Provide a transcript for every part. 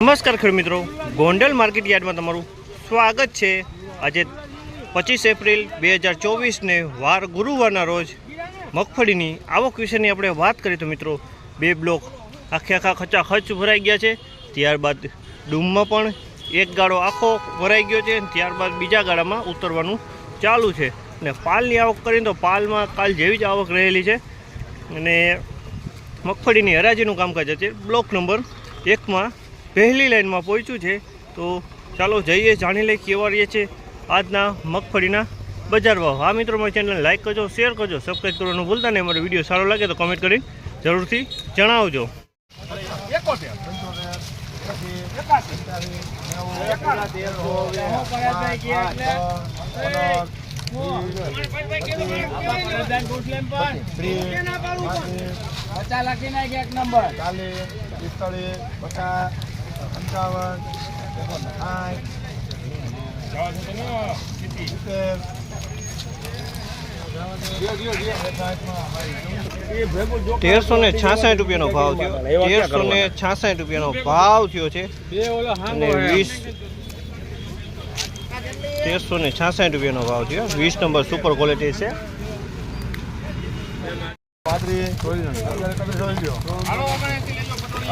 નમસ્કાર ખેડૂત મિત્રો. ગોંડલ માર્કેટ યાર્ડમાં તમારું સ્વાગત છે. આજે પચીસ એપ્રિલ બે હજાર ચોવીસને વાર ગુરુવારના રોજ મગફળીની આવક વિશેની આપણે વાત કરીએ તો મિત્રો, બે બ્લોક આખે આખા ખચા ખચ ભરાઈ ગયા છે. ત્યારબાદ ડૂમમાં પણ એક ગાળો આખો ભરાઈ ગયો છે ત્યારબાદ બીજા ગાળામાં ઉતરવાનું ચાલુ છે. અને પાલની આવક કરીએ તો પાલમાં કાલ જેવી જ આવક રહેલી છે. અને મગફળીની હરાજીનું કામકાજ છે બ્લોક નંબર એકમાં પહેલી લાઈનમાં પહોંચ્યું છે. તો ચાલો જઈએ, જાણી લઈએ કેવા રહીએ છે આજના મગફળીના બજાર ભાવ. આ મિત્રો, મારી ચેનલ લાઈક કરજો શેર કરજો સબસ્ક્રાઈબ કરવાનું ભૂલતા નહીં. મારો વીડિયો સારો લાગે તો કમેન્ટ કરીને જરૂરથી જણાવજો. પચાસ લાખી નાખી એક નંબર. ચાલીસ પિસ્તાળીસ પચાસ પંચાવન તેરસો ને છાસઠ રૂપિયાનો ભાવ થયો. તેરસો ને છાસઠ રૂપિયાનો ભાવ થયો છે. અને વીસ તેરસો ને છાસઠ રૂપિયાનો ભાવ થયો. વીસ નંબર સુપર ક્વોલિટી છે.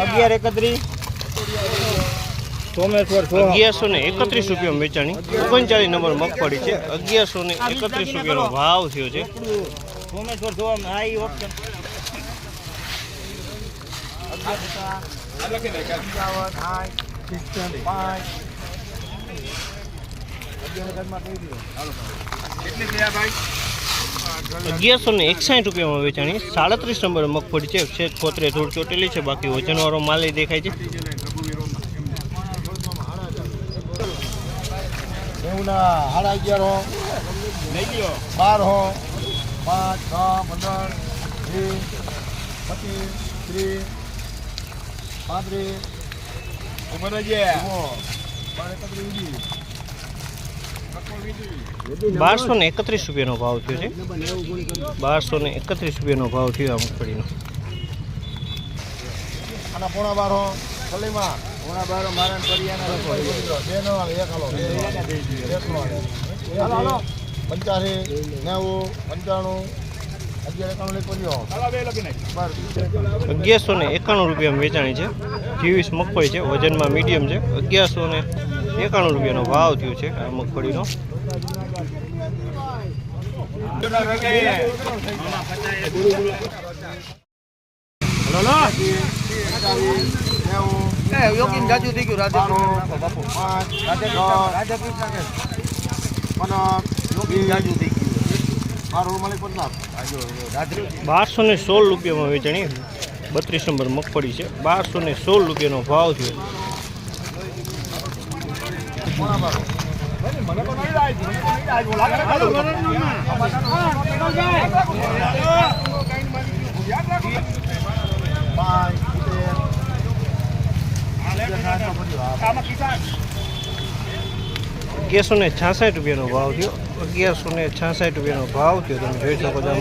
અગિયાર એકત્રીસ અગિયારસો ને એકત્રીસ રૂપિયા વેચાણી. ઓગણચાળીસ નંબર મગફળી છે. અગિયારસો ને એકત્રીસ રૂપિયાનો ભાવ થયો છે. અગિયારસો ને એકસાઠ રૂપિયામાં વેચાણી. સાડત્રીસ નંબર મગફળી છે. છોતરે ધૂળ ચોટેલી છે. બાકી વજનવાળો માલ દેખાય છે. નેવુંના સાડા અગિયાર હો બાર હો પાંચ છ પંદર વીસ પચીસ ત્રીસ પાંત્રીસ. ઊભો જે બાર બારસો ને એકત્રીસ રૂપિયાનો ભાવ થયો છે. બારસો ને એકત્રીસ રૂપિયાનો ભાવ થયો આ મગફળીનો. આના પોણા બાર હો સલીમાં પોણા મારા પરિયાના બે નો હાલે, એક હાલો. એક નો હાલો હાલો. પંચ્યાસી નેવું પંચાણું અગિયારસો ને એકાણું રૂપિયામાં વેચાણી છે. ત્રેવીસ મગફળી છે. વજનમાં મીડિયમ છે. અગિયારસો ને એકાણું રૂપિયાનો ભાવ થયો છે આ મગફળીનો. નેવું યોગીન જાજુ થઈ ગયું છ કૃષ્ણ પચાસ ગયું બારસો ને સોળ રૂપિયામાં વેચાણી. બત્રીસ નંબર મગફળી છે. બારસો ને સોળ રૂપિયાનો ભાવ પોણા બારો પાંચ સિત્તેર અગિયારસો ને છાસઠ રૂપિયાનો ભાવ થયો અગિયારસો ને છાસઠ રૂપિયાનો ભાવ થયો તમે જોઈ શકો છો.